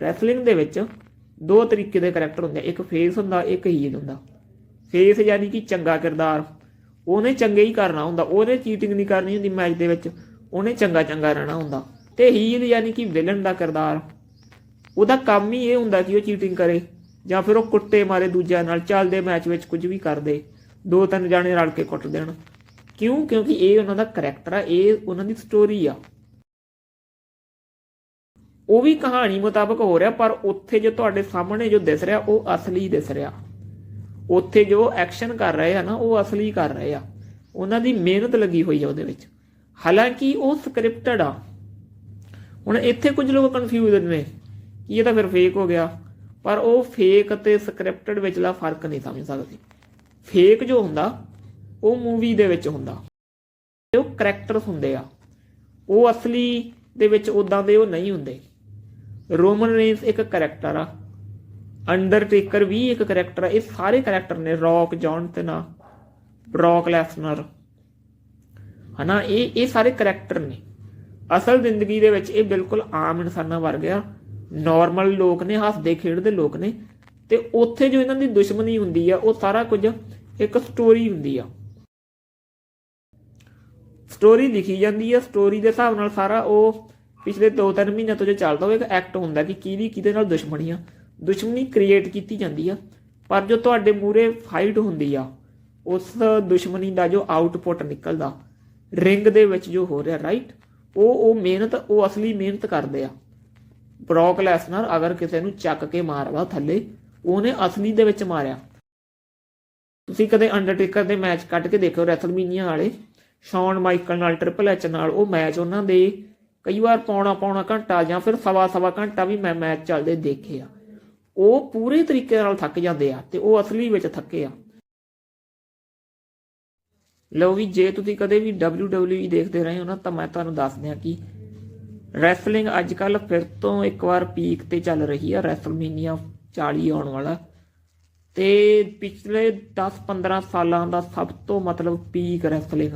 Wrestling ਦੇ ਵਿੱਚ ਦੋ ਤਰੀਕੇ ਦੇ ਕੈਰੈਕਟਰ ਹੁੰਦੇ ਇੱਕ ਫੇਸ ਹੁੰਦਾ, ਇੱਕ ਹੀਲ ਹੁੰਦਾ। ਫੇਸ ਯਾਨੀ ਕਿ ਚੰਗਾ ਕਿਰਦਾਰ। ਉਹਨੇ ਚੰਗੇ ਹੀ ਕਰਨਾ ਹੁੰਦਾ। ਉਹਨੇ ਚੀਟਿੰਗ ਨਹੀਂ ਕਰਨੀ ਹੁੰਦੀ ਮੈਚ ਦੇ ਵਿੱਚ। ਉਹਨੇ ਚੰਗਾ ਚੰਗਾ ਰਹਿਣਾ ਹੁੰਦਾ। ਤੇ ਹੀਲ ਯਾਨੀ ਕਿ ਵਿਲਨ ਦਾ ਕਿਰਦਾਰ। ਉਹਦਾ ਕੰਮ ਹੀ ਇਹ ਹੁੰਦਾ ਕਿ ਉਹ ਚੀਟਿੰਗ ਕਰੇ। ਜਾਂ ਫਿਰ ਉਹ ਕੁੱਟੇ ਮਾਰੇ ਦੂਜਿਆਂ ਨਾਲ, ਚੱਲਦੇ ਮੈਚ ਵਿੱਚ ਕੁਝ ਵੀ ਕਰਦੇ। ਦੋ ਤਿੰਨ ਜਾਣੇ ਰਲ ਕੇ ਕੁੱਟ ਦੇਣ। ਕਿਉਂ? ਕਿਉਂਕਿ ਇਹ ਉਹਨਾਂ ਦਾ ਕਰੈਕਟਰ ਆ। ਇਹ ਉਹਨਾਂ ਦੀ ਸਟੋਰੀ ਆ। ਉਹ ਵੀ ਕਹਾਣੀ ਮੁਤਾਬਕ ਹੋ ਰਿਹਾ, ਪਰ ਉੱਥੇ ਜੋ ਤੁਹਾਡੇ ਸਾਹਮਣੇ ਜੋ ਦਿਸ ਰਿਹਾ, ਉਹ ਅਸਲੀ ਦਿਸ ਰਿਹਾ। ਉੱਥੇ ਜੋ ਐਕਸ਼ਨ ਕਰ ਰਹੇ ਆ ਨਾ, ਉਹ ਅਸਲੀ ਕਰ ਰਹੇ ਆ। ਉਹਨਾਂ ਦੀ ਮਿਹਨਤ ਲੱਗੀ ਹੋਈ ਆ ਉਹਦੇ ਵਿੱਚ। ਹਾਲਾਂਕਿ ਉਹ ਸਕ੍ਰਿਪਟਡ ਆ। ਹੁਣ ਇੱਥੇ ਕੁਝ ਲੋਕ ਕਨਫਿਊਜ਼ਡ ਨੇ। ਕਿ ਇਹ ਤਾਂ ਫਿਰ ਫੇਕ ਹੋ ਗਿਆ? ਪਰ ਉਹ ਫੇਕ ਅਤੇ ਸਕ੍ਰਿਪਟਡ ਵਿਚਲਾ ਫ਼ਰਕ ਨਹੀਂ ਸਮਝ ਸਕਦੇ। ਫੇਕ ਜੋ ਹੁੰਦਾ, ਉਹ ਮੂਵੀ ਦੇ ਵਿੱਚ ਹੁੰਦਾ। ਉਹ ਕਰੈਕਟਰਸ ਹੁੰਦੇ ਆ, ਉਹ ਅਸਲੀ ਦੇ ਵਿੱਚ ਉਦਾਂ ਦੇ ਉਹ ਨਹੀਂ ਹੁੰਦੇ। ਰੋਮਨ ਰੇਨਸ ਇੱਕ ਕਰੈਕਟਰ ਆ। ਅੰਡਰਟੇਕਰ ਵੀ ਇੱਕ ਕਰੈਕਟਰ ਆ। ਇਹ ਸਾਰੇ ਕਰੈਕਟਰ ਨੇ, ਰੌਕ ਜੌਨਸਨ ਬ੍ਰੌਕ ਲੈਸਨਰ। ਹਨਾ, ਇਹ ਇਹ ਸਾਰੇ ਕਰੈਕਟਰ ਨੇ। ਅਸਲ ਜ਼ਿੰਦਗੀ ਦੇ ਵਿੱਚ ਇਹ ਬਿਲਕੁਲ ਆਮ ਇਨਸਾਨਾਂ ਵਰਗੇ ਆ। ਨਾਰਮਲ ਲੋਕ ਨੇ, ਹੱਸਦੇ, ਖੇਡਦੇ ਲੋਕ ਨੇ। ਤੇ ਉੱਥੇ ਜੋ ਇਹਨਾਂ ਦੀ ਦੁਸ਼ਮਣੀ ਹੁੰਦੀ ਆ, ਉਹ ਸਾਰਾ ਕੁਝ ਇੱਕ ਸਟੋਰੀ ਹੁੰਦੀ ਆ। ਸਟੋਰੀ ਲਿਖੀ ਜਾਂਦੀ ਆ। ਸਟੋਰੀ ਦੇ ਹਿਸਾਬ ਨਾਲ ਸਾਰਾ ਉਹ ਪਿਛਲੇ 2-3 ਮਹੀਨਿਆਂ ਤੋਂ ਜੇ ਚੱਲਦਾ ਹੋਵੇ ਇੱਕ ਐਕਟ ਹੁੰਦਾ ਕਿ ਕਿਹਦੀ ਕਿਹਦੇ ਨਾਲ ਦੁਸ਼ਮਣੀ ਆ। ਦੁਸ਼ਮਣੀ ਕ੍ਰੀਏਟ ਕੀਤੀ ਜਾਂਦੀ ਆ, ਪਰ ਜੋ ਤੁਹਾਡੇ ਮੂਰੇ ਫਾਈਟ ਹੁੰਦੀ ਆ, ਉਸ ਦੁਸ਼ਮਣੀ ਦਾ ਜੋ ਆਊਟਪੁੱਟ ਨਿਕਲਦਾ ਰਿੰਗ ਦੇ ਵਿੱਚ ਜੋ ਹੋ ਰਿਹਾ ਰਾਈਟ ਉਹ ਉਹ ਮਿਹਨਤ, ਉਹ ਅਸਲੀ ਮਿਹਨਤ ਕਰਦੇ ਆ। ਬ੍ਰੌਕ ਲੈਸਨਰ ਅਗਰ ਕਿਸੇ ਨੂੰ ਚੱਕ ਕੇ ਮਾਰਦਾ ਥੱਲੇ, ਉਹਨੇ ਅਸਲੀ ਦੇ ਵਿੱਚ ਮਾਰਿਆ। ਤੁਸੀਂ ਕਦੇ ਅੰਡਰਟੇਕਰ ਦੇ ਮੈਚ ਕੱਢ ਕੇ ਦੇਖਿਓ ਰੈਸਲਮੀਨੀਆ ਵਾਲੇ ਸ਼ੌਨ ਮਾਈਕਲ ਨਾਲ ਟ੍ਰਿਪਲ ਐਚ ਨਾਲ, ਉਹ ਮੈਚ ਉਹਨਾਂ ਦੇ ਕਈ ਵਾਰ ਪੌਣਾ ਪੌਣਾ ਘੰਟਾ ਜਾਂ ਫਿਰ ਸਵਾ ਸਵਾ ਘੰਟਾ ਵੀ ਮੈਂ ਮੈਚ ਚੱਲਦੇ ਦੇਖੇ ਆ। ਉਹ ਪੂਰੇ ਤਰੀਕੇ ਨਾਲ ਥੱਕ ਜਾਂਦੇ ਆ ਤੇ ਉਹ ਅਸਲੀ ਵਿੱਚ ਥੱਕੇ ਆ। ਲਓ ਵੀ ਜੇ ਤੁਸੀਂ ਕਦੇ ਵੀ WWE ਦੇਖਦੇ ਰਹੇ ਹੋ ਨਾ ਤਾਂ ਮੈਂ ਤੁਹਾਨੂੰ ਦੱਸ ਦਿਆਂ ਕਿ ਰੈਸਲਿੰਗ ਅੱਜ ਕੱਲ ਫਿਰ ਤੋਂ ਇੱਕ ਵਾਰ ਪੀਕ ਤੇ ਚੱਲ ਰਹੀ ਆ, ਰੈਸਲਮੀਨੀਆ 40 ਆਉਣ ਵਾਲਾ। ਤੇ ਪਿਛਲੇ 10-15 ਸਾਲਾਂ ਦਾ ਸਭ ਤੋਂ ਮਤਲਬ ਪੀਕ ਰੈਸਲਿੰਗ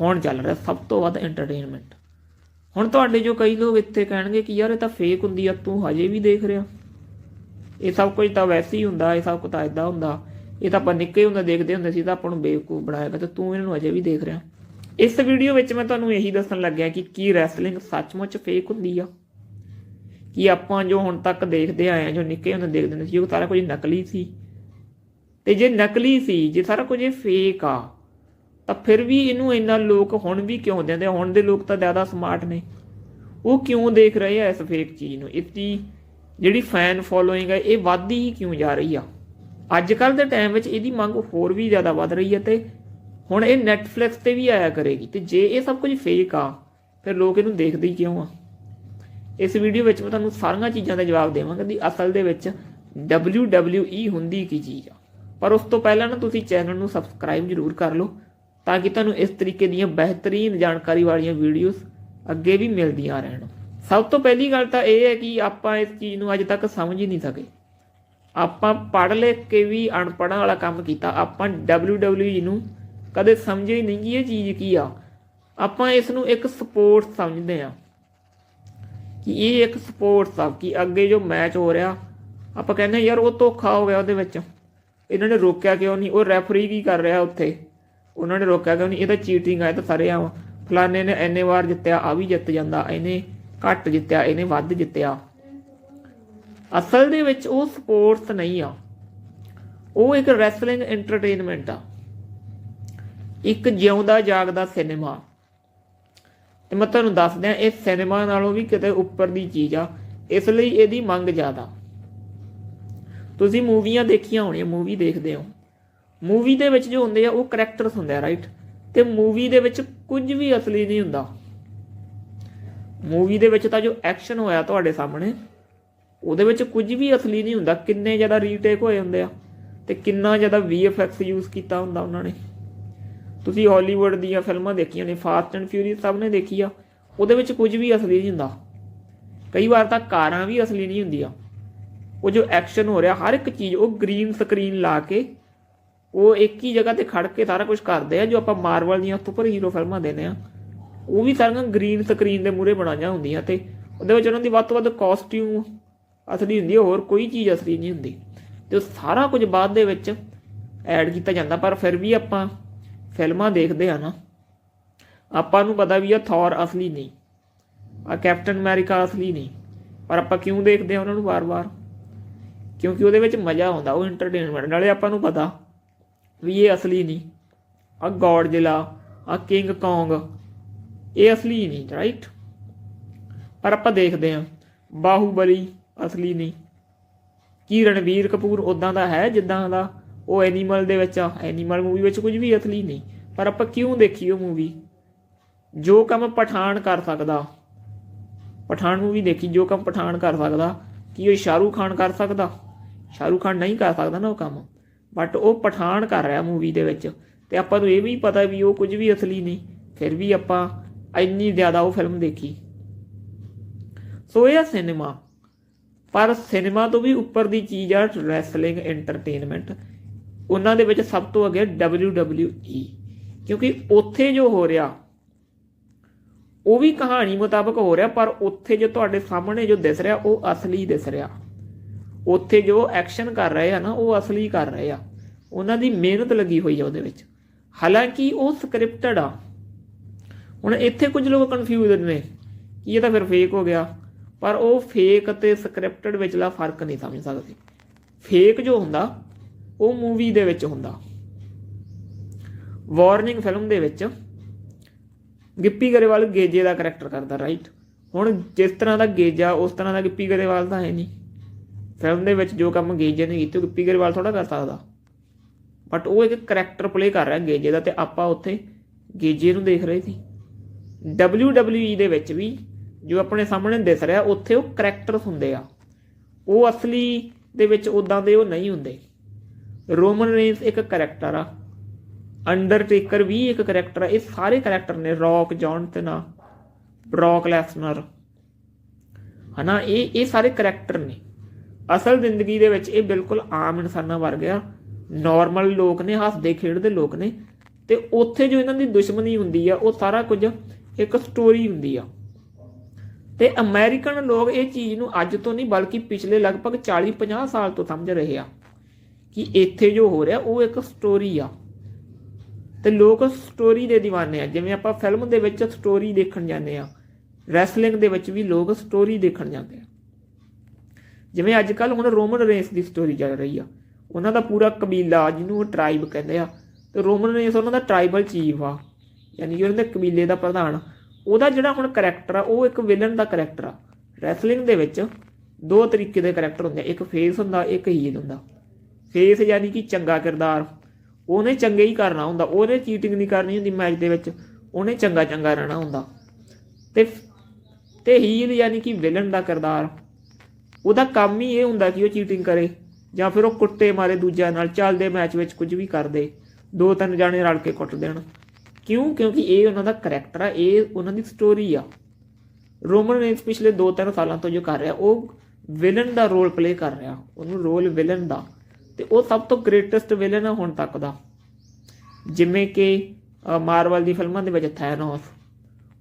ਹੁਣ ਚੱਲ ਰਿਹਾ, ਸਭ ਤੋਂ ਵੱਧ ਐਂਟਰਟੇਨਮੈਂਟ ਹੁਣ ਤੁਹਾਡੇ ਜੋ ਕਈ ਲੋਕ ਇੱਥੇ ਕਹਿਣਗੇ ਕਿ ਯਾਰ ਇਹ ਤਾਂ ਫੇਕ ਹੁੰਦੀ ਆ, ਤੂੰ ਹਜੇ ਵੀ ਦੇਖ ਰਿਹਾ। ਇਹ ਸਭ ਕੁਝ ਤਾਂ ਵੈਸੇ ਹੀ ਹੁੰਦਾ, ਇਹ ਸਭ ਕੁਝ ਤਾਂ ਇਦਾਂ ਹੁੰਦਾ। ਇਹ ਤਾਂ ਆਪਾਂ ਨਿੱਕੇ ਹੁੰਦੇ ਦੇਖਦੇ ਹੁੰਦੇ ਸੀ ਤਾਂ ਆਪਾਂ ਨੂੰ ਬੇਵਕੂਫ ਬਣਾਇਆ ਗਿਆ ਤੇ ਤੂੰ ਇਹਨਾਂ ਨੂੰ ਅਜੇ ਵੀ ਦੇਖ ਰਿਹਾ। ਇਸ ਵੀਡੀਓ ਵਿੱਚ ਮੈਂ ਤੁਹਾਨੂੰ ਇਹੀ ਦੱਸਣ ਲੱਗਿਆ ਕਿ ਕੀ ਰੈਸਲਿੰਗ ਸੱਚਮੁੱਚ ਫੇਕ ਹੁੰਦੀ ਆ। ਕਿ ਆਪਾਂ ਜੋ ਹੁਣ ਤੱਕ ਦੇਖਦੇ ਆਏ ਆ, ਜੋ ਨਿੱਕੇ ਹੁੰਦੇ ਦੇਖਦੇ ਹੁੰਦੇ ਸੀ, ਉਹ ਸਾਰਾ ਕੁਝ ਨਕਲੀ ਸੀ। ਤੇ ਜੇ ਨਕਲੀ ਸੀ, ਜੇ ਸਾਰਾ ਕੁਝ ਇਹ ਫੇਕ ਆ ਤਾਂ ਫਿਰ ਵੀ ਇਹਨੂੰ ਇੰਨਾ ਲੋਕ ਹੁਣ ਵੀ ਕਿਉਂ ਦਿੰਦੇ ਹੁਣ ਦੇ ਲੋਕ ਤਾਂ ਜ਼ਿਆਦਾ ਸਮਾਰਟ ਨੇ। ਉਹ ਕਿਉਂ ਦੇਖ ਰਹੇ ਆ ਇਸ ਫੇਕ ਚੀਜ਼ ਨੂੰ? ਇਸ ਜਿਹੜੀ ਫੈਨ ਫੋਲੋਇੰਗ ਹੈ ਇਹ ਵੱਧਦੀ ਹੀ ਕਿਉਂ ਜਾ ਰਹੀ ਆ? ਅੱਜ ਕੱਲ ਦੇ ਟਾਈਮ ਵਿੱਚ ਇਹਦੀ ਮੰਗ ਹੋਰ ਵੀ ਜ਼ਿਆਦਾ ਵੱਧ ਰਹੀ ਹੈ ਤੇ ਹੁਣ ਇਹ Netflix ਤੇ ਵੀ ਆਇਆ ਕਰੇਗੀ। ਤੇ ਜੇ ਇਹ ਸਭ ਕੁਝ ਫੇਕ ਆ, ਫਿਰ ਲੋਕ ਇਹਨੂੰ ਦੇਖਦੇ ਹੀ ਕਿਉਂ ਆ? ਇਸ ਵੀਡੀਓ ਵਿੱਚ ਮੈਂ ਤੁਹਾਨੂੰ ਸਾਰੀਆਂ ਚੀਜ਼ਾਂ ਦਾ ਜਵਾਬ ਦੇਵਾਂਗਾ ਕਿ ਅਸਲ ਦੇ ਵਿੱਚ WWE ਹੁੰਦੀ ਕੀ ਚੀਜ਼ ਆ? ਪਰ ਉਸ ਤੋਂ ਪਹਿਲਾਂ ਨਾ ਤੁਸੀਂ ਚੈਨਲ ਨੂੰ ਸਬਸਕ੍ਰਾਈਬ ਜ਼ਰੂਰ ਕਰ ਲਓ। ਤਾਂ ਕਿ ਤੁਹਾਨੂੰ ਇਸ ਤਰੀਕੇ ਦੀਆਂ ਬਿਹਤਰੀਨ ਜਾਣਕਾਰੀ ਵਾਲੀਆਂ ਵੀਡੀਓਜ਼ ਅੱਗੇ ਵੀ ਮਿਲਦੀਆਂ ਰਹਿਣ। ਸਭ ਤੋਂ ਪਹਿਲੀ ਗੱਲ ਤਾਂ ਇਹ ਹੈ ਕਿ ਆਪਾਂ ਇਸ ਚੀਜ਼ ਨੂੰ ਅੱਜ ਤੱਕ ਸਮਝ ਹੀ ਨਹੀਂ ਸਕੇ। ਆਪਾਂ ਪੜ੍ਹ ਲਿਖ ਕੇ ਵੀ ਅਨਪੜ੍ਹਾਂ ਵਾਲਾ ਕੰਮ ਕੀਤਾ। ਆਪਾਂ WWE ਨੂੰ ਕਦੇ ਸਮਝੇ ਹੀ ਨਹੀਂ ਕਿ ਇਹ ਚੀਜ਼ ਕੀ ਆ। ਆਪਾਂ ਇਸ ਨੂੰ ਇੱਕ ਸਪੋਰਟ ਸਮਝਦੇ ਆ ਕਿ ਇਹ ਇੱਕ ਸਪੋਰਟਸ ਆ ਕਿ ਅੱਗੇ ਜੋ ਮੈਚ ਹੋ ਰਿਹਾ ਆਪਾਂ ਕਹਿੰਦੇ ਹਾਂ, ਯਾਰ ਉਹ ਧੋਖਾ ਹੋ ਗਿਆ ਉਹਦੇ ਵਿੱਚ। ਇਹਨਾਂ ਨੇ ਰੋਕਿਆ ਕਿਉਂ ਨਹੀਂ? ਉਹ ਰੈਫਰੀ ਕੀ ਕਰ ਰਿਹਾ ਉੱਥੇ? ਉਹਨਾਂ ਨੇ ਰੋਕਿਆ ਕਿਉਂ ਨਹੀਂ ਇਹ ਤਾਂ ਚੀਟਿੰਗ ਆ, ਇਹ ਤਾਂ ਸਾਰੇ ਆ। ਫਲਾਣੇ ਨੇ ਇੰਨੇ ਵਾਰ ਜਿੱਤਿਆ ਆ ਵੀ ਜਿੱਤ ਜਾਂਦਾ। ਇਹਨੇ ਘੱਟ ਜਿੱਤਿਆ, ਇਹਨੇ ਵੱਧ ਜਿੱਤਿਆ। ਅਸਲ ਦੇ ਵਿੱਚ ਉਹ ਸਪੋਰਟਸ ਨਹੀਂ ਆ। ਉਹ ਇੱਕ ਰੈਸਲਿੰਗ ਐਂਟਰਟੇਨਮੈਂਟ ਆ। ਇੱਕ ਜਿਉਂਦਾ ਜਾਗਦਾ ਸਿਨੇਮਾ ਤੇ ਮੈਂ ਤੁਹਾਨੂੰ ਦੱਸ ਦਿਆਂ ਇਹ ਸਿਨੇਮਾ ਨਾਲੋਂ ਵੀ ਕਿਤੇ ਉੱਪਰ ਦੀ ਚੀਜ਼ ਆ। ਇਸ ਲਈ ਇਹਦੀ ਮੰਗ ਜ਼ਿਆਦਾ। ਤੁਸੀਂ ਮੂਵੀਆਂ ਦੇਖੀਆਂ ਹੋਣੀਆਂ, ਮੂਵੀ ਦੇਖਦੇ ਹੋ। ਮੂਵੀ ਦੇ ਵਿੱਚ ਜੋ ਹੁੰਦੇ ਆ, ਉਹ ਕਰੈਕਟਰਸ ਹੁੰਦੇ ਆ ਰਾਈਟ ਤੇ ਮੂਵੀ ਦੇ ਵਿੱਚ ਕੁਝ ਵੀ ਅਸਲੀ ਨਹੀਂ ਹੁੰਦਾ। ਮੂਵੀ ਦੇ ਵਿੱਚ ਤਾਂ ਜੋ ਐਕਸ਼ਨ ਹੋਇਆ ਤੁਹਾਡੇ ਸਾਹਮਣੇ, ਉਹਦੇ ਵਿੱਚ ਕੁਝ ਵੀ ਅਸਲੀ ਨਹੀਂ ਹੁੰਦਾ। ਕਿੰਨੇ ਜ਼ਿਆਦਾ ਰੀਟੇਕ ਹੋਏ ਹੁੰਦੇ ਆ ਤੇ ਕਿੰਨਾ ਜ਼ਿਆਦਾ VFX ਯੂਜ਼ ਕੀਤਾ ਹੁੰਦਾ ਉਹਨਾਂ ਨੇ। ਤੁਸੀਂ ਹਾਲੀਵੁੱਡ ਦੀਆਂ ਫਿਲਮਾਂ ਦੇਖੀਆਂ ਨੇ ਫਾਸਟ ਐਂਡ ਫਿਊਰੀਅਸ ਸਭ ਨੇ ਦੇਖੀ ਆ, ਉਹਦੇ ਵਿੱਚ ਕੁਝ ਵੀ ਅਸਲੀ ਨਹੀਂ ਹੁੰਦਾ। ਕਈ ਵਾਰ ਤਾਂ ਕਾਰਾਂ ਵੀ ਅਸਲੀ ਨਹੀਂ ਹੁੰਦੀਆਂ। ਉਹ ਜੋ ਐਕਸ਼ਨ ਹੋ ਰਿਹਾ, ਹਰ ਇੱਕ ਚੀਜ਼, ਉਹ ਗ੍ਰੀਨ ਸਕਰੀਨ ਲਾ ਕੇ ਉਹ ਇੱਕ ਹੀ ਜਗ੍ਹਾ ਤੇ ਖੜ ਕੇ ਸਾਰਾ ਕੁਝ ਕਰਦੇ ਆ, ਜੋ ਆਪਾਂ ਮਾਰਵਲ ਦੀਆਂ ਸੁਪਰ ਹੀਰੋ ਫਿਲਮਾਂ ਦੇਨੇ ਆ। ਉਹ ਵੀ ਸਾਰੀਆਂ ਗ੍ਰੀਨ ਸਕਰੀਨ ਦੇ ਮੂਹਰੇ ਬਣਾਈਆਂ ਹੁੰਦੀਆਂ ਤੇ ਉਹਦੇ ਵਿੱਚ ਉਹਨਾਂ ਦੀ ਵੱਧ ਤੋਂ ਵੱਧ ਕਾਸਟਿਊਮ ਅਸਲੀ ਹੁੰਦੀ ਹੈ ਹੋਰ ਕੋਈ ਚੀਜ਼ ਅਸਲੀ ਨਹੀਂ ਹੁੰਦੀ। ਤੇ ਉਹ ਸਾਰਾ ਕੁਝ ਬਾਅਦ ਦੇ ਵਿੱਚ ਐਡ ਕੀਤਾ ਜਾਂਦਾ, ਪਰ ਫਿਰ ਵੀ ਆਪਾਂ ਫਿਲਮਾਂ ਦੇਖਦੇ ਆ ਨਾ, ਆਪਾਂ ਨੂੰ ਪਤਾ ਵੀ ਆ ਥੌਰ ਅਸਲੀ ਨਹੀਂ, ਆ ਕੈਪਟਨ ਅਮਰੀਕਾ ਅਸਲੀ ਨਹੀਂ, ਪਰ ਆਪਾਂ ਕਿਉਂ ਦੇਖਦੇ ਆ ਉਹਨਾਂ ਨੂੰ ਵਾਰ-ਵਾਰ? ਕਿਉਂਕਿ ਉਹਦੇ ਵਿੱਚ ਮਜ਼ਾ ਆਉਂਦਾ, ਉਹ ਐਂਟਰਟੇਨਮੈਂਟ ਨਾਲੇ ਆਪਾਂ ਨੂੰ ਪਤਾ ਵੀ ਇਹ ਅਸਲੀ ਨਹੀਂ। ਆ ਗੋਡਜ਼ਿਲਾ ਆ ਕਿੰਗ ਕੌਂਗ, ਇਹ ਅਸਲੀ ਨਹੀਂ ਰਾਈਟ ਪਰ ਆਪਾਂ ਦੇਖਦੇ ਹਾਂ ਬਾਹੂਬਲੀ ਅਸਲੀ ਨਹੀਂ। ਕੀ ਰਣਵੀਰ ਕਪੂਰ ਉਦਾਂ ਦਾ ਹੈ ਜਿੱਦਾਂ ਦਾ ਉਹ ਐਨੀਮਲ ਦੇ ਵਿੱਚ ਆ। ਐਨੀਮਲ ਮੂਵੀ ਵਿੱਚ ਕੁਝ ਵੀ ਅਸਲੀ ਨਹੀਂ। ਪਰ ਆਪਾਂ ਕਿਉਂ ਦੇਖੀ ਉਹ ਮੂਵੀ ਜੋ ਕੰਮ ਪਠਾਨ ਕਰ ਸਕਦਾ। ਪਠਾਨ ਮੂਵੀ ਦੇਖੀ, ਜੋ ਕੰਮ ਪਠਾਨ ਕਰ ਸਕਦਾ। ਕੀ ਉਹ ਸ਼ਾਹਰੂਖ ਖਾਨ ਕਰ ਸਕਦਾ? ਸ਼ਾਹਰੂਖ ਖਾਨ ਨਹੀਂ ਕਰ ਸਕਦਾ ਨਾ ਉਹ ਕੰਮ। ਬਟ ਉਹ ਪਠਾਨ ਕਰ ਰਿਹਾ ਮੂਵੀ ਦੇ ਵਿੱਚ। ਤੇ ਆਪਾਂ ਨੂੰ ਇਹ ਵੀ ਪਤਾ ਵੀ ਉਹ ਕੁਝ ਵੀ ਅਸਲੀ ਨਹੀਂ। ਫਿਰ ਵੀ ਆਪਾਂ ਇੰਨੀ ਜ਼ਿਆਦਾ ਉਹ ਫਿਲਮ ਦੇਖੀ। ਸੋ ਇਹ ਸਿਨੇਮਾ ਪਰ ਸਿਨੇਮਾ ਤੋਂ ਵੀ ਉੱਪਰ ਦੀ ਚੀਜ਼ ਆ ਰੈਸਲਿੰਗ ਐਂਟਰਟੇਨਮੈਂਟ ਉਹਨਾਂ ਦੇ ਵਿੱਚ ਸਭ ਤੋਂ ਅੱਗੇ WWE ਕਿਉਂਕਿ ਉੱਥੇ ਜੋ ਹੋ ਰਿਹਾ, ਉਹ ਵੀ ਕਹਾਣੀ ਮੁਤਾਬਕ ਹੋ ਰਿਹਾ, ਪਰ ਉੱਥੇ ਜੋ ਤੁਹਾਡੇ ਸਾਹਮਣੇ ਜੋ ਦਿਸ ਰਿਹਾ, ਉਹ ਅਸਲੀ ਦਿਸ ਰਿਹਾ। ਉੱਥੇ ਜੋ ਐਕਸ਼ਨ ਕਰ ਰਹੇ ਆ ਨਾ, ਉਹ ਅਸਲੀ ਕਰ ਰਹੇ ਆ। ਉਹਨਾਂ ਦੀ ਮਿਹਨਤ ਲੱਗੀ ਹੋਈ ਆ ਉਹਦੇ ਵਿੱਚ। ਹਾਲਾਂਕਿ ਉਹ ਸਕ੍ਰਿਪਟਡ ਆ। ਹੁਣ ਇੱਥੇ ਕੁਝ ਲੋਕ ਕਨਫਿਊਜ਼ਡ ਨੇ ਕਿ ਇਹ ਤਾਂ ਫਿਰ ਫੇਕ ਹੋ ਗਿਆ। ਪਰ ਉਹ ਫੇਕ ਅਤੇ ਸਕ੍ਰਿਪਟਡ ਵਿਚਲਾ ਫ਼ਰਕ ਨਹੀਂ ਸਮਝ ਸਕਦੇ। ਫੇਕ ਜੋ ਹੁੰਦਾ, ਉਹ ਮੂਵੀ ਦੇ ਵਿੱਚ ਹੁੰਦਾ। ਵਾਰਨਿੰਗ ਫਿਲਮ ਦੇ ਵਿੱਚ ਗਿੱਪੀ ਗਰੇਵਾਲ ਗੇਜੇ ਦਾ ਕਰੈਕਟਰ ਕਰਦਾ ਰਾਈਟ ਹੁਣ ਜਿਸ ਤਰ੍ਹਾਂ ਦਾ ਗੇਜਾ, ਉਸ ਤਰ੍ਹਾਂ ਦਾ ਗਿੱਪੀ ਗਰੇਵਾਲ ਤਾਂ ਹੈ ਨਹੀਂ। ਫਿਲਮ ਦੇ ਵਿੱਚ ਜੋ ਕੰਮ ਗੇਜੇ ਨੇ ਕੀਤੇ, ਉਹ ਗਿੱਪੀ ਗਰੇਵਾਲ ਥੋੜਾ ਕਰ ਸਕਦਾ। ਬਟ ਉਹ ਇੱਕ ਕਰੈਕਟਰ ਪਲੇ ਕਰ ਰਿਹਾ ਗੇਜੇ ਦਾ ਤੇ ਆਪਾਂ ਉੱਥੇ ਗੇਜੇ ਨੂੰ ਦੇਖ ਰਹੇ ਸੀ। WWE ਦੇ ਵਿੱਚ ਵੀ ਜੋ ਆਪਣੇ ਸਾਹਮਣੇ ਦਿਸ ਰਿਹਾ, ਉੱਥੇ ਉਹ ਕਰੈਕਟਰਸ ਹੁੰਦੇ ਆ। ਉਹ ਅਸਲੀ ਦੇ ਵਿੱਚ ਉਦਾਂ ਦੇ ਉਹ ਨਹੀਂ ਹੁੰਦੇ। ਰੋਮਨ ਰੇਨਸ ਇੱਕ ਕਰੈਕਟਰ ਆ। ਅੰਡਰਟੇਕਰ ਵੀ ਇੱਕ ਕਰੈਕਟਰ ਆ। ਇਹ ਸਾਰੇ ਕਰੈਕਟਰ ਨੇ ਰੌਕ ਜੌਨਸਨ ਆ ਬ੍ਰੌਕ ਲੈਸਨਰ ਹਨਾ, ਇਹ ਇਹ ਸਾਰੇ ਕਰੈਕਟਰ ਨੇ। ਅਸਲ ਜ਼ਿੰਦਗੀ ਦੇ ਵਿੱਚ ਇਹ ਬਿਲਕੁਲ ਆਮ ਇਨਸਾਨਾਂ ਵਰਗੇ ਆ। ਨਾਰਮਲ ਲੋਕ ਨੇ, ਹੱਸਦੇ, ਖੇਡਦੇ ਲੋਕ ਨੇ। ਤੇ ਉੱਥੇ ਜੋ ਇਹਨਾਂ ਦੀ ਦੁਸ਼ਮਣੀ ਹੁੰਦੀ ਆ, ਉਹ ਸਾਰਾ ਕੁਝ ਇੱਕ ਸਟੋਰੀ ਹੁੰਦੀ ਆ। ਤੇ ਅਮਰੀਕਨ ਲੋਕ ਇਹ ਚੀਜ਼ ਨੂੰ ਅੱਜ ਤੋਂ ਨਹੀਂ, ਬਲਕਿ ਪਿਛਲੇ ਲਗਭਗ 40-50 ਸਾਲ ਤੋਂ ਸਮਝ ਰਹੇ ਆ ਕਿ ਇੱਥੇ ਜੋ ਹੋ ਰਿਹਾ, ਉਹ ਇੱਕ ਸਟੋਰੀ ਆ। ਤੇ ਲੋਕ ਸਟੋਰੀ ਦੇ دیਵਾਨੇ ਆ। ਜਿਵੇਂ ਆਪਾਂ ਫਿਲਮ ਦੇ ਵਿੱਚ ਸਟੋਰੀ ਦੇਖਣ ਜਾਂਦੇ ਆ ਰੈਸਲਿੰਗ ਦੇ ਵਿੱਚ ਵੀ ਲੋਕ ਸਟੋਰੀ ਦੇਖਣ ਜਾਂਦੇ ਆ। ਜਿਵੇਂ ਅੱਜ ਕੱਲ ਹੁਣ ਰੋਮਨ ਰੇਸ ਦੀ ਸਟੋਰੀ ਚੱਲ ਰਹੀ ਆ। ਉਹਨਾਂ ਦਾ ਪੂਰਾ ਕਬੀਲਾ, ਜਿਹਨੂੰ ਉਹ ਟ੍ਰਾਈਬ ਕਹਿੰਦੇ ਆ, ਤੇ ਰੋਮਨ ਰੇਸ ਉਹਨਾਂ ਦਾ ਟ੍ਰਾਈਬਲ ਚੀਫ ਆ, ਯਾਨੀ ਕਿ ਉਹਨਾਂ ਦੇ ਕਬੀਲੇ ਦਾ ਪ੍ਰਧਾਨ। ਉਹਦਾ ਜਿਹੜਾ ਹੁਣ ਕਰੈਕਟਰ ਆ, ਉਹ ਇੱਕ ਵਿਲਨ ਦਾ ਕਰੈਕਟਰ ਆ। ਰੈਸਲਿੰਗ ਦੇ ਵਿੱਚ ਦੋ ਤਰੀਕੇ ਦੇ ਕਰੈਕਟਰ ਹੁੰਦੇ ਆ, ਇੱਕ ਫੇਸ ਹੁੰਦਾ, ਇੱਕ ਹੀਲ ਹੁੰਦਾ। ਫੇਸ ਯਾਨੀ ਕਿ ਚੰਗਾ ਕਿਰਦਾਰ। ਉਹਨੇ ਚੰਗੇ ਹੀ ਕਰਨਾ ਹੁੰਦਾ ਉਹਨੇ ਚੀਟਿੰਗ ਨਹੀਂ ਕਰਨੀ ਹੁੰਦੀ ਮੈਚ ਦੇ ਵਿੱਚ, ਉਹਨੇ ਚੰਗਾ ਚੰਗਾ ਰਹਿਣਾ ਹੁੰਦਾ। ਤੇ ਤੇ ਹੀਲ ਯਾਨੀ ਕਿ ਵਿਲਨ ਦਾ ਕਿਰਦਾਰ। ਉਹਦਾ ਕੰਮ ਹੀ ਇਹ ਹੁੰਦਾ ਕਿ ਉਹ ਚੀਟਿੰਗ ਕਰੇ ਜਾਂ ਫਿਰ ਉਹ ਕੁੱਟੇ ਮਾਰੇ ਦੂਜਿਆਂ ਨਾਲ ਚੱਲਦੇ ਮੈਚ ਵਿੱਚ ਕੁਝ ਵੀ ਕਰਦੇ ਦੋ ਤਿੰਨ ਜਾਣੇ ਰਲ ਕੇ ਕੁੱਟ ਦੇਣ। ਕਿਉਂ? ਕਿਉਂਕਿ ਇਹ ਉਹਨਾਂ ਦਾ ਕਰੈਕਟਰ ਆ, ਇਹ ਉਹਨਾਂ ਦੀ ਸਟੋਰੀ ਆ। ਰੋਮਨ ਰੇਂਸ ਪਿਛਲੇ 2-3 ਸਾਲਾਂ ਤੋਂ ਜੋ ਕਰ ਰਿਹਾ, ਉਹ ਵਿਲਨ ਦਾ ਰੋਲ ਪਲੇ ਕਰ ਰਿਹਾ, ਉਹਨੂੰ ਰੋਲ ਵਿਲਨ ਦਾ। ਤੇ ਉਹ ਸਭ ਤੋਂ ਗ੍ਰੇਟੈਸਟ ਵਿਲਨ ਆ ਹੁਣ ਤੱਕ ਦਾ। ਜਿਵੇਂ ਕਿ ਮਾਰਵਲ ਦੀ ਫਿਲਮਾਂ ਦੇ ਵਿੱਚ ਥੈਨੋਸ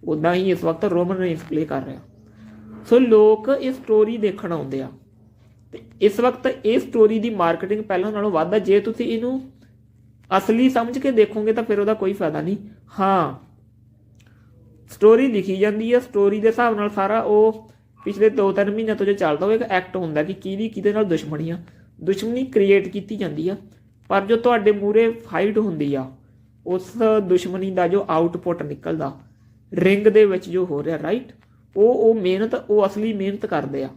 ਉਦਾਂ ਹੀ ਇਸ ਵਕਤ ਰੋਮਨ ਰੇਂਸ ਪਲੇ ਕਰ ਰਿਹਾ। ਸੋ ਲੋਕ ਇਹ ਸਟੋਰੀ ਦੇਖਣ ਆਉਂਦੇ ਆ। ਤੇ ਇਸ ਵਕਤ ਇਹ ਸਟੋਰੀ ਦੀ ਮਾਰਕੀਟਿੰਗ ਪਹਿਲਾਂ ਨਾਲੋਂ ਵੱਧ ਆ। ਜੇ ਤੁਸੀਂ ਇਹਨੂੰ ਅਸਲੀ ਸਮਝ ਕੇ ਦੇਖੋਗੇ ਤਾਂ ਫਿਰ ਉਹਦਾ ਕੋਈ ਫਾਇਦਾ ਨਹੀਂ। ਹਾਂ ਸਟੋਰੀ ਲਿਖੀ ਜਾਂਦੀ ਹੈ ਸਟੋਰੀ ਦੇ ਹਿਸਾਬ ਨਾਲ ਸਾਰਾ ਉਹ ਪਿਛਲੇ 2-3 ਮਹੀਨਿਆਂ ਤੋਂ ਜੋ ਚੱਲਦਾ ਉਹ ਇੱਕ ਐਕਟ ਹੁੰਦਾ ਕਿ ਕਿਹਦੀ ਕਿਹਦੇ ਨਾਲ ਦੁਸ਼ਮਣੀ ਆ। ਦੁਸ਼ਮਣੀ ਕ੍ਰੀਏਟ ਕੀਤੀ ਜਾਂਦੀ ਆ। ਪਰ ਜੋ ਤੁਹਾਡੇ ਮੂਰੇ ਫਾਈਟ ਹੁੰਦੀ ਆ, ਉਸ ਦੁਸ਼ਮਣੀ ਦਾ ਜੋ ਆਊਟਪੁੱਟ ਨਿਕਲਦਾ ਰਿੰਗ ਦੇ ਵਿੱਚ ਜੋ ਹੋ ਰਿਹਾ ਰਾਈਟ ਉਹ ਉਹ ਮਿਹਨਤ, ਉਹ ਅਸਲੀ ਮਿਹਨਤ ਕਰਦੇ ਆ।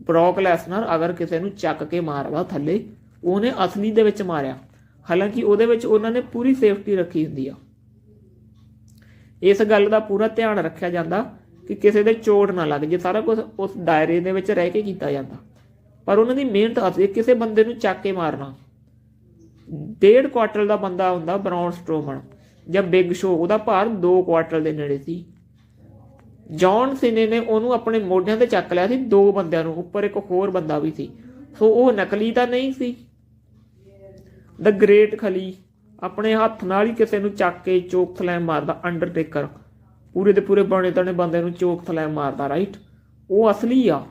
ਬ੍ਰੌਕ ਲੈਸਨਰ ਅਗਰ ਕਿਸੇ ਨੂੰ ਚੱਕ ਕੇ ਮਾਰਦਾ ਥੱਲੇ, ਉਹਨੇ ਅਸਲੀ ਦੇ ਵਿੱਚ ਮਾਰਿਆ। ਹਾਲਾਂਕਿ ਉਹਦੇ ਵਿੱਚ ਉਹਨਾਂ ਨੇ ਪੂਰੀ ਸੇਫਟੀ ਰੱਖੀ ਹੁੰਦੀ ਆ। ਇਸ ਗੱਲ ਦਾ ਪੂਰਾ ਧਿਆਨ ਰੱਖਿਆ ਜਾਂਦਾ ਕਿ ਕਿਸੇ ਦੇ ਚੋਟ ਨਾ ਲੱਗ ਜੇ, ਸਾਰਾ ਕੁਝ ਉਸ ਦਾਇਰੇ ਦੇ ਵਿੱਚ ਰਹਿ ਕੇ ਕੀਤਾ ਜਾਂਦਾ। ਪਰ ਉਹਨਾਂ ਦੀ ਮਿਹਨਤ ਅਸਲੀ, ਕਿਸੇ ਬੰਦੇ ਨੂੰ ਚੱਕ ਕੇ ਮਾਰਨਾ। ਡੇਢ ਕੁਆਟਰ ਦਾ ਬੰਦਾ ਹੁੰਦਾ ਬ੍ਰਾਊਨ ਸਟ੍ਰੋਮਨ ਜਾਂ ਬਿਗ ਸ਼ੋ, ਉਹਦਾ ਭਾਰ 2 ਕੁਆਟਰ ਦੇ ਨੇੜੇ ਸੀ। ਜੌਨ ਸਿਨੇ ਨੇ ਉਹਨੂੰ ਆਪਣੇ ਮੋਢਿਆਂ ਤੇ ਚੱਕ ਲਿਆ ਸੀ, ਦੋ ਬੰਦਿਆਂ ਨੂੰ, ਉੱਪਰ ਇੱਕ ਹੋਰ ਬੰਦਾ ਵੀ ਸੀ। ਸੋ ਉਹ ਨਕਲੀ ਤਾਂ ਨਹੀਂ ਸੀ। ਦ ਗ੍ਰੇਟ ਖਲੀ ਆਪਣੇ ਹੱਥ ਨਾਲ ਹੀ ਕਿਸੇ ਨੂੰ ਚੱਕ ਕੇ ਚੋਕ ਸਲੈਮ ਮਾਰਦਾ ਅੰਡਰਟੇਕਰ ਪੂਰੇ ਦੇ ਪੂਰੇ ਬਣੇ ਤਣੇ ਬੰਦੇ ਨੂੰ ਚੋਕ ਸਲੈਮ ਮਾਰਦਾ ਰਾਈਟ ਉਹ ਅਸਲੀ ਆ।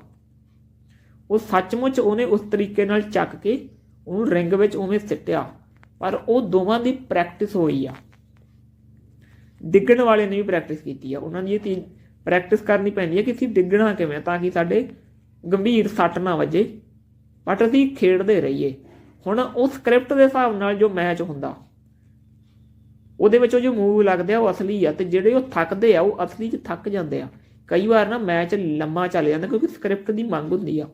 ਉਹ ਸੱਚਮੁੱਚ ਉਹਨੇ ਉਸ ਤਰੀਕੇ ਨਾਲ ਚੱਕ ਕੇ ਉਹਨੂੰ ਰਿੰਗ ਵਿੱਚ ਉਵੇਂ ਸਿੱਟਿਆ, ਪਰ ਉਹ ਦੋਵਾਂ ਦੀ ਪ੍ਰੈਕਟਿਸ ਹੋਈ ਆ। ਡਿੱਗਣ ਵਾਲੇ ਨੇ ਵੀ ਪ੍ਰੈਕਟਿਸ ਕੀਤੀ ਆ। ਉਹਨਾਂ ਦੀ ਇਹ ਪ੍ਰੈਕਟਿਸ ਕਰਨੀ ਪੈਂਦੀ ਹੈ ਕਿ ਅਸੀਂ ਡਿੱਗਣਾ ਕਿਵੇਂ ਤਾਂ ਕਿ ਸਾਡੇ ਗੰਭੀਰ ਸੱਟ ਨਾ ਵੱਜੇ। ਬਟ ਅਸੀਂ ਖੇਡਦੇ ਰਹੀਏ। ਹੁਣ ਉਹ ਸਕ੍ਰਿਪਟ ਦੇ ਹਿਸਾਬ ਨਾਲ ਜੋ ਮੈਚ ਹੁੰਦਾ, ਉਹਦੇ ਵਿੱਚ ਉਹ ਜੋ ਮੂਵ ਲੱਗਦੇ ਆ, ਉਹ ਅਸਲੀ ਆ ਤੇ ਜਿਹੜੇ ਉਹ ਥੱਕਦੇ ਆ, ਉਹ ਅਸਲੀ 'ਚ ਥੱਕ ਜਾਂਦੇ ਆ। ਕਈ ਵਾਰ ਨਾ ਮੈਚ ਲੰਮਾ ਚੱਲ ਜਾਂਦਾ ਕਿਉਂਕਿ ਸਕ੍ਰਿਪਟ ਦੀ ਮੰਗ ਹੁੰਦੀ ਆ।